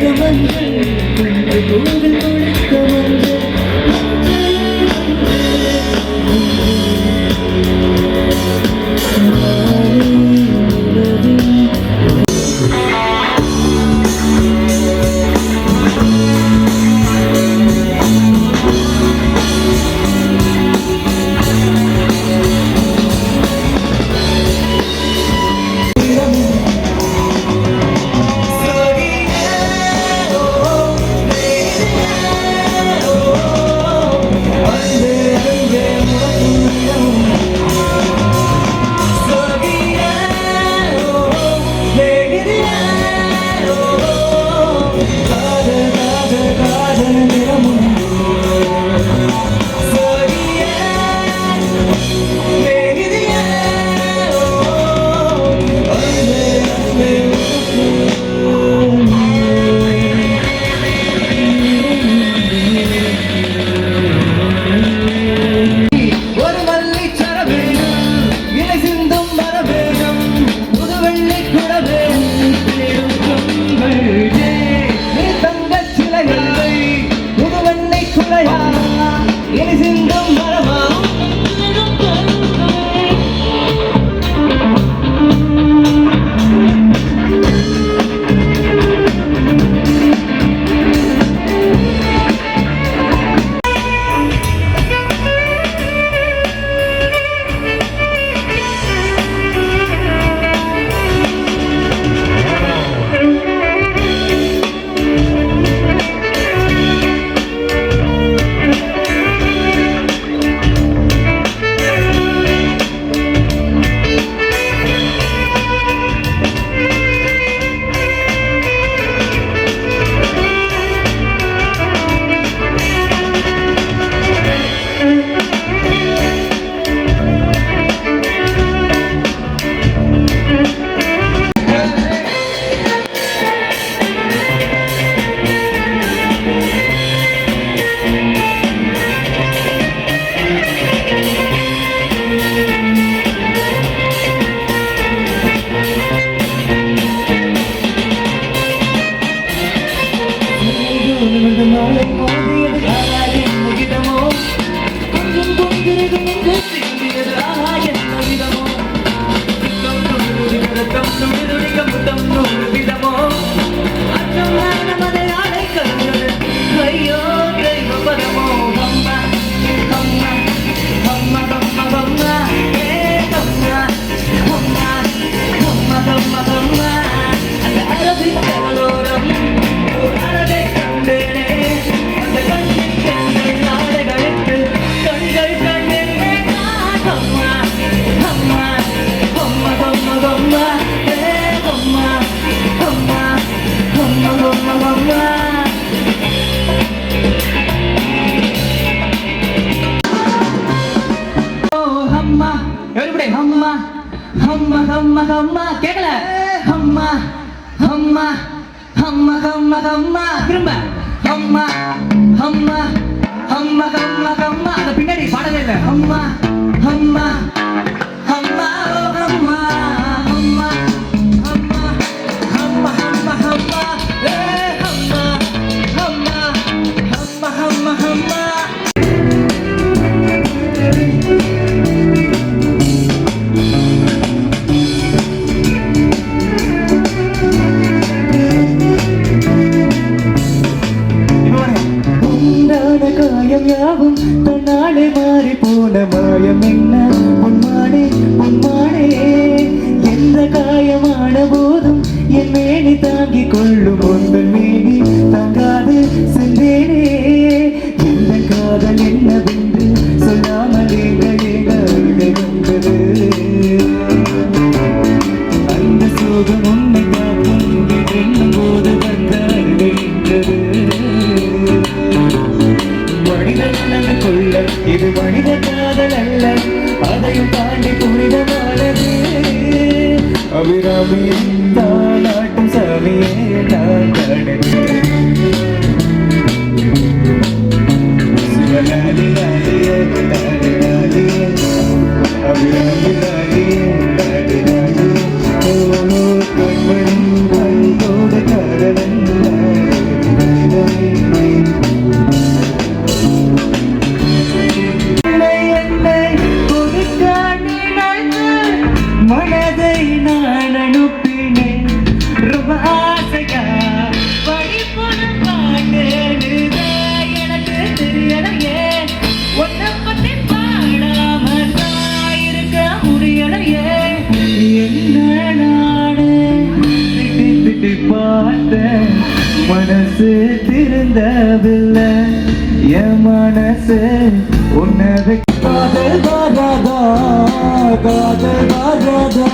கமல்கள் உங்கள் அம்மா அம்மா கேட்கல அம்மா அம்மா அம்மா அம்மா அம்மா திரும்ப. அம்மா அம்மா அம்மா அம்மா அம்மா. அந்த பின்னாடி பாடவே இல்லை. அம்மா அம்மா மாறி போன மாயம் என்ன? உன்மானே உன்மானே எந்த காயமான போதும் என் மேனே பிறவி நான் ஆட்டம் சவியே நான் கடனே மனசு திருந்ததில்லை என் மனசு உன்னது. காதல் வராதா காதல் வராதா